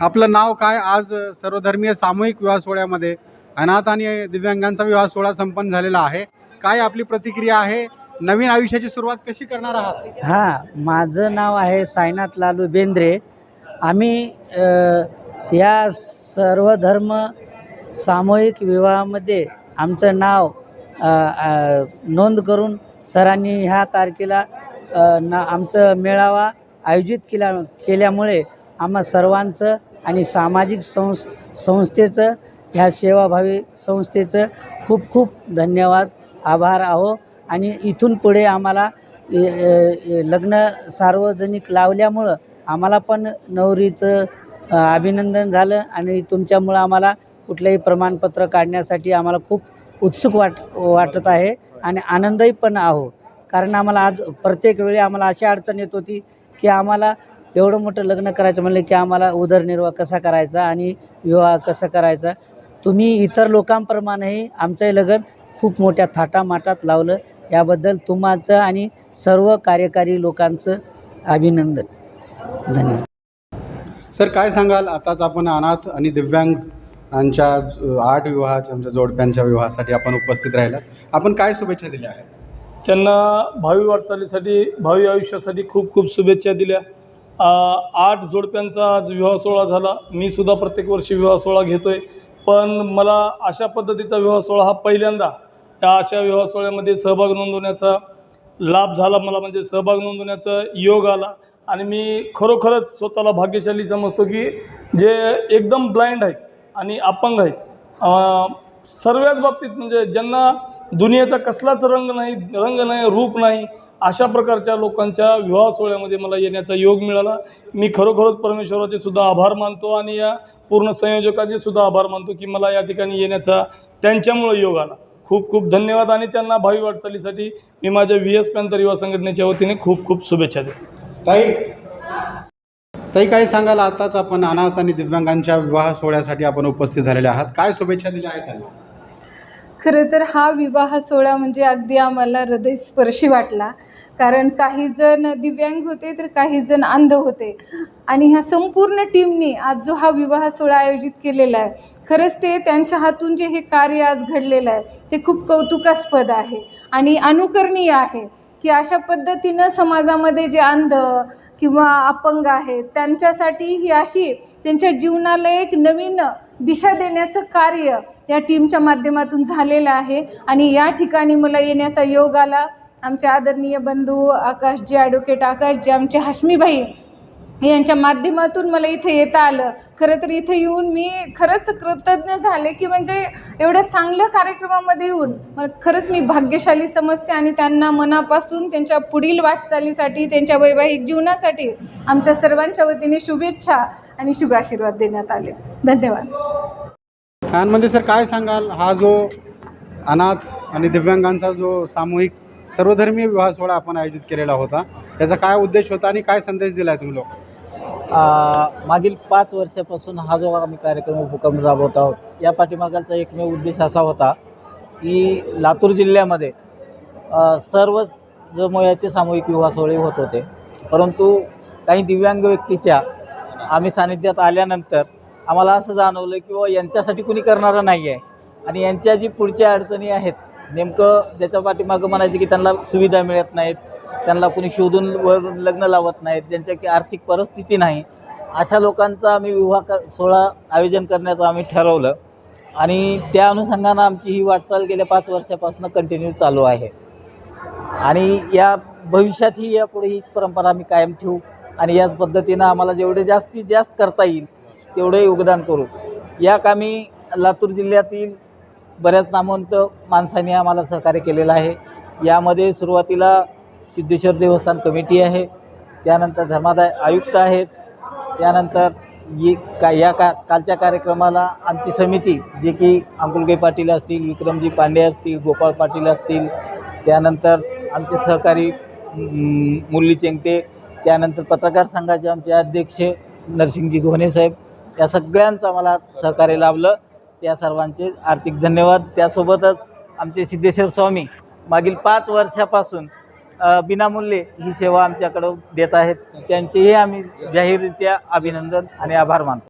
आपलं नाव काय? आज सर्वधर्मीय सामूहिक विवाह सोहळ्यामध्ये अनाथ आणि दिव्यांगांचा विवाह सोहळा संपन्न झालेला आहे. काय आपली प्रतिक्रिया आहे? नवीन आयुष्याची सुरुवात कशी करणार आहात? हां माझं नाव आहे साईनाथ लालू बेंद्रे. आम्ही या सर्वधर्म सामूहिक विवाहामध्ये आमचं नाव नोंद करून सरांनी ह्या तारखेला ना आमचं मेळावा आयोजित केल्या केल्यामुळे आम्हा सर्वांचं आणि सामाजिक संस् संस्थेचं ह्या सेवाभावी संस्थेचं खूप खूप धन्यवाद. आभार आहो. आणि इथून पुढे आम्हाला लग्न सार्वजनिक लावल्यामुळं आम्हाला पण नवरीचं अभिनंदन झालं आणि तुमच्यामुळं आम्हाला कुठलंही प्रमाणपत्र काढण्यासाठी आम्हाला खूप उत्सुक वाट वाटत आहे आणि आनंदही पण आहो. कारण आम्हाला आज प्रत्येक वेळी आम्हाला अशी अडचण येत होती की आम्हाला एवढं मोठं लग्न करायचं म्हणलं की आम्हाला उदरनिर्वाह कसा करायचा आणि विवाह कसा करायचा? तुम्ही इतर लोकांप्रमाणेही आमचं हे लग्न खूप मोठ्या थाटामाटात लावलं. याबद्दल तुम्हाचं आणि सर्व कार्यकारी लोकांचं अभिनंदन. धन्यवाद. सर काय सांगाल? आताच आपण अनाथ आणि दिव्यांगांच्या अ, आठ विवाहाच्या आमच्या जोडप्यांच्या विवाहासाठी आपण उपस्थित राहिलात. आपण काय शुभेच्छा दिल्या आहेत? त्यांना भावी वाटचालीसाठी भावी आयुष्यासाठी खूप खूप शुभेच्छा दिल्या. आठ जोडप्यांचा आज विवाह सोहळा झाला. मी सुद्धा प्रत्येक वर्षी विवाह सोहळा घेतोय. पण मला अशा पद्धतीचा विवाह सोहळा हा पहिल्यांदा या अशा विवाह सोहळ्यामध्ये सहभाग नोंदवण्याचा लाभ झाला मला. म्हणजे सहभाग नोंदवण्याचा योग आला. आणि मी खरोखरच स्वतःला भाग्यशाली समजतो की जे एकदम ब्लाइंड आहेत आणि अपंग आहेत सर्वच बाबतीत म्हणजे ज्यांना दुनियेचा कसलाच रंग नाही रंग नाही रूप नाही अशा प्रकारच्या लोकांच्या विवाह सोहळ्यामध्ये मला येण्याचा योग मिळाला. मी खरोखरच परमेश्वराचे सुद्धा आभार मानतो आणि या पूर्ण संयोजकाचे सुद्धा आभार मानतो की मला या ठिकाणी येण्याचा त्यांच्यामुळं योग आला. खूप खूप धन्यवाद आणि त्यांना भावी वाटचालीसाठी मी माझ्या व्ही एस पॅन्थर युवा संघटनेच्या वतीने खूप खूप शुभेच्छा देतो. ताई ताई काय सांगाल? आताच आपण अनाथ आणि दिव्यांगांच्या विवाह सोहळ्यासाठी आपण उपस्थित झालेले आहात. काय शुभेच्छा दिल्या आहेत त्यांना? खरं तर हा विवाह सोहळा म्हणजे अगदी आम्हाला हृदयस्पर्शी वाटला. कारण काही जण दिव्यांग होते तर काही जण अंध होते. आणि ह्या संपूर्ण टीमनी आज जो हा विवाह सोहळा आयोजित केलेला आहे खरंच ते त्यांच्या हातून जे हे कार्य आज घडलेलं आहे ते खूप कौतुकास्पद आहे. आणि अनुकरणीय आहे की अशा पद्धतीनं समाजामध्ये जे अंध किंवा अपंग आहेत त्यांच्यासाठी ही अशी त्यांच्या जीवनाला एक नवीन दिशा देण्याचं कार्य या टीमच्या माध्यमातून झालेलं आहे. आणि या ठिकाणी मला येण्याचा योग आला. आमचे आदरणीय बंधू आकाशजी ॲडव्होकेट आकाशजी आमचे हाशमीबाई यांच्या माध्यमातून मला इथे येता आलं. खरं तर इथे येऊन मी खरंच कृतज्ञ झाले की म्हणजे एवढ्या चांगल्या कार्यक्रमामध्ये येऊन खरंच मी भाग्यशाली समजते आणि त्यांना मनापासून त्यांच्या पुढील वाटचालीसाठी त्यांच्या वैवाहिक जीवनासाठी आमच्या सर्वांच्या वतीने शुभेच्छा आणि शुभाशीर्वाद देण्यात आले. धन्यवाद. आनंदी सर काय सांगाल? हा जो अनाथ आणि दिव्यांगांचा जो सामूहिक सर्वधर्मीय विवाह सोहळा आपण आयोजित केलेला होता. याचा काय उद्देश होता आणि काय संदेश दिला आहे तुम्ही लोक? मागील पाच वर्षापासून हा जो आम्ही कार्यक्रम उपक्रम राबवत आहोत या पाठीमागाचा एकमेव उद्देश असा होता की लातूर जिल्ह्यामध्ये सर्व जमोयाचे सामूहिक विवाह सोहळे होत होते. परंतु काही दिव्यांग व्यक्तीच्या आम्ही सानिध्यात आल्यानंतर आम्हाला असं जाणवलं की बाबा यांच्यासाठी कुणी करणारं नाही आहे आणि यांच्या जी पुढच्या अडचणी आहेत नेमकं ज्याच्या पाठीमागं म्हणायचं की त्यांना सुविधा मिळत नाहीत त्यांना कुणी शोधून वर लग्न लावत नाहीत ज्यांच्या की आर्थिक परिस्थिती नाही अशा लोकांचा आम्ही विवाह क सोहळा आयोजन करण्याचं आम्ही ठरवलं. आणि त्या अनुषंगानं आमची ही वाटचाल गेल्या पाच वर्षापासून कंटिन्यू चालू आहे. आणि या भविष्यातही यापुढे हीच परंपरा आम्ही कायम ठेवू आणि याच पद्धतीनं आम्हाला जेवढे जास्तीत जास्त करता येईल तेवढे योगदान करू. या कामी लातूर जिल्ह्यातील बऱ्याच नामवंत माणसांनी आम्हाला सहकार्य केलेलं आहे. यामध्ये सुरुवातीला सिद्धेश्वर देवस्थान कमिटी आहे त्यानंतर धर्मादाय आयुक्त आहेत त्यानंतर ये का या का कालच्या कार्यक्रमाला आमची समिती जे की अंकुलगाई पाटील असतील विक्रमजी पांडे असतील गोपाळ पाटील असतील त्यानंतर आमचे सहकारी मुरली चेंगटे त्यानंतर पत्रकार संघाचे आमचे अध्यक्ष नरसिंगजी घोणे साहेब या सगळ्यांचं मला सहकार्य लाभलं. त्या सर्वांचे आर्थिक धन्यवाद. त्यासोबतच आमचे सिद्धेश्वर स्वामी मागील पाच वर्षापासून अ, विनामूल्य ही सेवा आमच्याकडं देत आहेत. त्यांचेही आम्ही जाहीररित्या अभिनंदन आणि आभार मानतो.